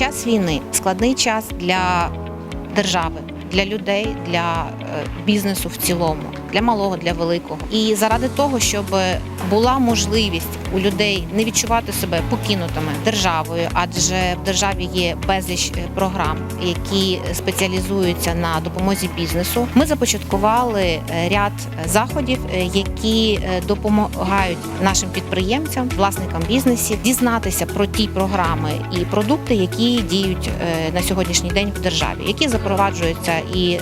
час війни складний час для держави, для людей, для е, бізнесу в цілому, для малого, для великого. І заради того, щоб була можливість у людей не відчувати себе покинутими державою, адже в державі є безліч е, програм, які спеціалізуються на допомозі бізнесу. Ми започаткували е, ряд заходів, е, які е, допомагають нашим підприємцям, власникам бізнесів дізнатися про ті програми і продукти, які діють е, на сьогоднішній день в державі, які запроваджуються і е,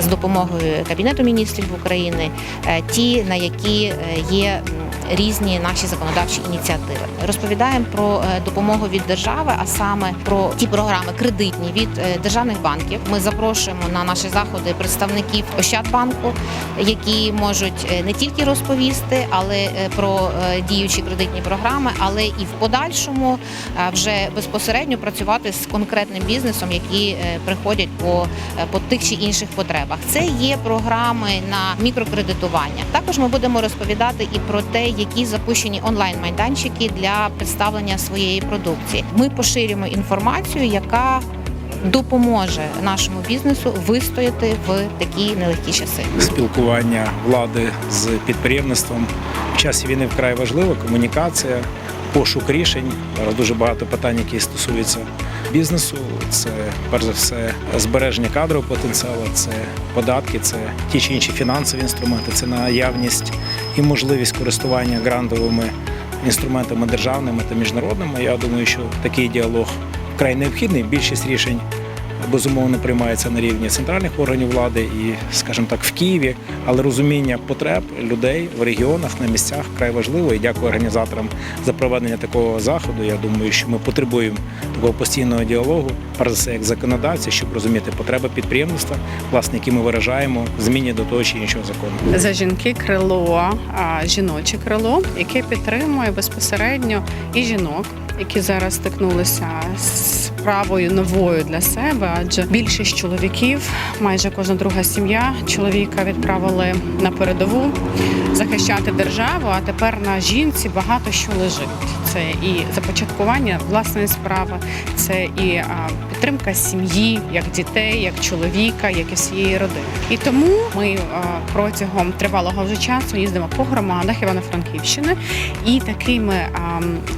з допомогою Кабінету міністрів України, е, ті, на які е, є різні наші законодавчі ініціативи. Розповідаємо про е, допомогу від держави, а саме про ті програми кредитні від державних банків. Ми запрошуємо на наші заходи представників Ощадбанку, які можуть не тільки розповісти, але про діючі кредитні програми, але і в подальшому вже безпосередньо працювати з конкретним бізнесом, які приходять по, по тих чи інших потребах. Це є програми на мікрокредитування. Також ми будемо розповідати і про те, які запущені онлайн майданчики для представлення своєї продукції. Ми поширюємо інформацію, яка допоможе нашому бізнесу вистояти в такі нелегкі часи. спілкування влади з підприємництвом. В часі війни вкрай важлива комунікація, пошук рішень. Зараз дуже багато питань, які стосуються бізнесу. Це перш за все збереження кадрового потенціалу, це податки, це ті чи інші фінансові інструменти, це наявність і можливість користування грантовими інструментами державними та міжнародними. Я думаю, що такий діалог вкрай необхідний. Більшість рішень безумовно приймається на рівні центральних органів влади і, скажімо так, в Києві, але розуміння потреб людей в регіонах на місцях вкрай важливо. І дякую організаторам за проведення такого заходу. Я думаю, що ми потребуємо такого постійного діалогу, перш за все, як законодавці, щоб розуміти потреби підприємництва, власне, які ми виражаємо в зміні до того чи іншого закону. за жінки крило, а, жіноче крило, яке підтримує безпосередньо і жінок, які зараз стикнулися з справою новою для себе, адже більшість чоловіків, майже кожна друга сім'я чоловіка відправили на передову захищати державу. А тепер на жінці багато що лежить. Це і започаткування власної справи, це і підтримка сім'ї, як дітей, як чоловіка, як і всієї родини. І тому ми протягом тривалого вже часу їздимо по громадах Івано-Франківщини і такими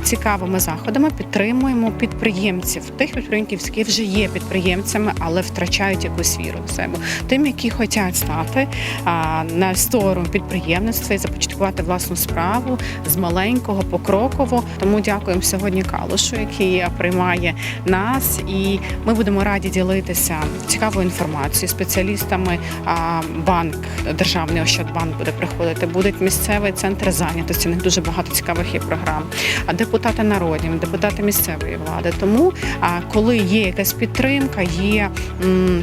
цікавими заходами підтримуємо підприємців, тих підприємців, вже є підприємцями, але втрачають якусь віру в себе. Тим, які хочуть стати а, на сторону підприємництва і започаткувати власну справу з маленького покроково. Тому дякуємо сьогодні Калушу, який приймає нас, і ми будемо раді ділитися цікавою інформацією. Спеціалістами а, банк, державний Ощадбанк буде приходити. Буде місцевий центр зайнятості. У них дуже багато цікавих є програм. А депутати народні, депутати місцевої влади. Тому а, коли є якась підтримка, є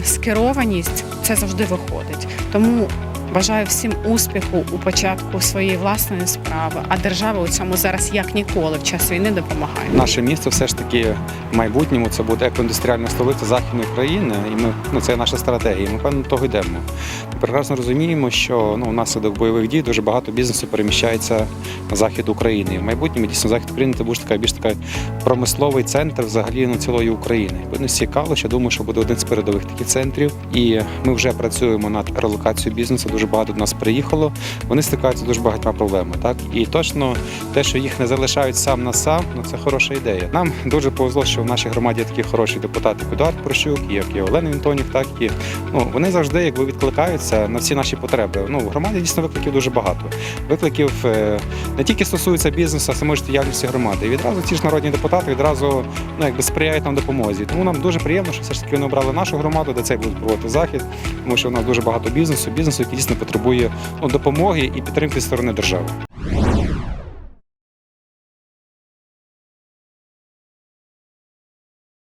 скерованість, це завжди виходить. Тому Бажаю всім успіху у початку своєї власної справи, а держава у цьому зараз як ніколи в час війни допомагає. Наше місто все ж таки в майбутньому це буде екоіндустріальна столиця західної країни, і ми ну це наша стратегія. Ми певно того йдемо. Ми прекрасно розуміємо, що ну внаслідок бойових дій дуже багато бізнесу переміщається на захід України. В майбутньому дійсно захід України це буде така більш така промисловий центр взагалі ну, цілої України. Видно цікаво, що думаю, що буде один з передових таких центрів. І ми вже працюємо над релокацією бізнесу. Дуже багато до нас приїхало. Вони стикаються з дуже багатьма проблемами. Так і точно те, що їх не залишають сам на сам, ну це хороша ідея. Нам дуже повезло, що в нашій громаді є такі хороші депутати, як Едуард Прощук, як і Олена Вінтонік, так і ну вони завжди якби відкликаються на всі наші потреби. Ну в громаді дійсно викликів дуже багато. Викликів е, не тільки стосуються бізнесу, а самої діяльності громади. І відразу ці ж народні депутати відразу ну якби сприяють нам допомозі. Тому нам дуже приємно, що все ж таки вони обрали нашу громаду, де цей будуть проводити захід, тому що у нас дуже багато бізнесу, бізнесу, який дійсно потребує ну, допомоги і підтримки сторони держави.